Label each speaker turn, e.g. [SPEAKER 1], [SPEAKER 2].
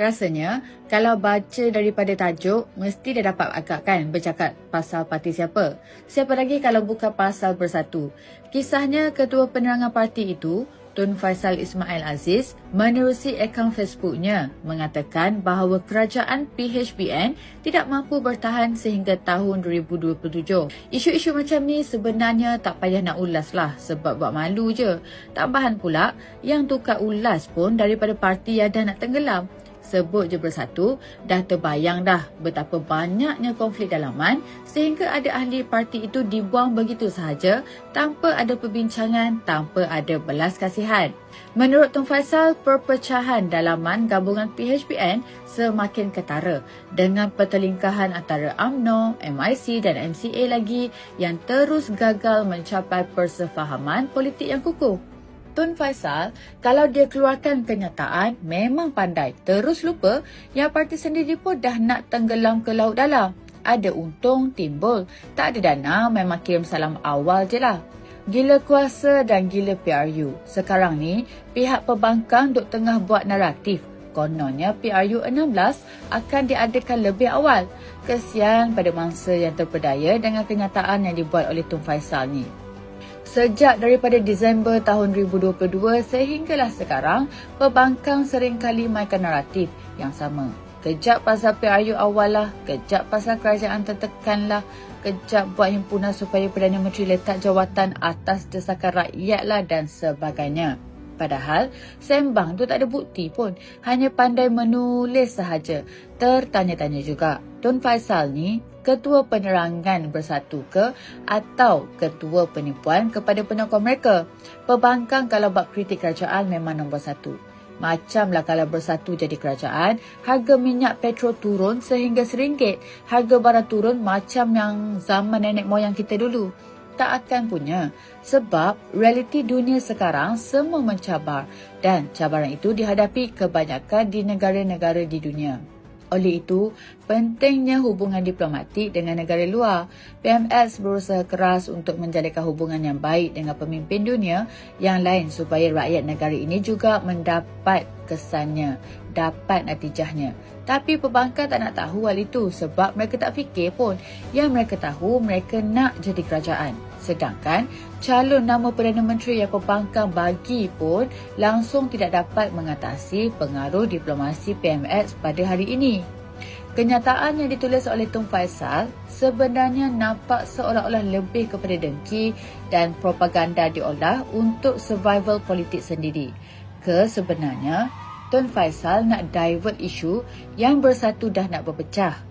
[SPEAKER 1] Rasanya, kalau baca daripada tajuk, mesti dah dapat agak kan bercakap pasal parti siapa. Siapa lagi kalau bukan pasal bersatu. Kisahnya, ketua penerangan parti itu, Tun Faisal Ismail Aziz menerusi akaun Facebooknya mengatakan bahawa kerajaan PHBN tidak mampu bertahan sehingga tahun 2027. Isu-isu macam ni sebenarnya tak payah nak ulas lah sebab buat malu je. Tambahan pula, yang tukar ulas pun daripada parti yang dah nak tenggelam sebut je bersatu, dah terbayang dah betapa banyaknya konflik dalaman sehingga ada ahli parti itu dibuang begitu sahaja tanpa ada perbincangan, tanpa ada belas kasihan. Menurut Tun Faisal, perpecahan dalaman gabungan PHBN semakin ketara dengan pertelingkahan antara AMNO, MIC dan MCA lagi yang terus gagal mencapai persefahaman politik yang kukuh. Tun Faisal, kalau dia keluarkan kenyataan, memang pandai. Terus lupa yang parti sendiri pun dah nak tenggelam ke laut dalam. Ada untung, timbul. Tak ada dana, memang kirim salam awal je lah. Gila kuasa dan gila PRU. Sekarang ni, pihak pembangkang duk tengah buat naratif. Kononnya PRU 16 akan diadakan lebih awal. Kesian pada mangsa yang terpedaya dengan kenyataan yang dibuat oleh Tun Faisal ni. Sejak daripada Disember tahun 2022 sehinggalah sekarang, pembangkang seringkali mainkan naratif yang sama. Kejap pasal PRU awal lah, kejap pasal kerajaan tertekan lah, kejap buat himpunan supaya Perdana Menteri letak jawatan atas desakan rakyat lah dan sebagainya. Padahal sembang tu tak ada bukti pun. Hanya pandai menulis sahaja. Tertanya-tanya juga. Tun Faisal ni ketua penerangan bersatu ke atau ketua penipuan kepada penokong mereka. Pembangkang kalau buat kritik kerajaan memang nombor satu. Macamlah kalau bersatu jadi kerajaan, harga minyak petrol turun sehingga seringgit. Harga barang turun macam yang zaman nenek moyang kita dulu. Tak akan punya. Sebab realiti dunia sekarang semua mencabar dan cabaran itu dihadapi kebanyakan di negara-negara di dunia. Oleh itu, pentingnya hubungan diplomatik dengan negara luar. PMS berusaha keras untuk menjalinkan hubungan yang baik dengan pemimpin dunia yang lain supaya rakyat negara ini juga mendapat kesannya, dapat natijahnya. Tapi pembangkang tak nak tahu hal itu sebab mereka tak fikir pun. Yang mereka tahu mereka nak jadi kerajaan. Sedangkan calon nama Perdana Menteri yang pembangkang bagi pun langsung tidak dapat mengatasi pengaruh diplomasi PMX pada hari ini. Kenyataan yang ditulis oleh Tun Faisal sebenarnya nampak seolah-olah lebih kepada dengki dan propaganda diolah untuk survival politik sendiri. Ke sebenarnya, Tun Faisal nak divert isu yang bersatu dah nak berpecah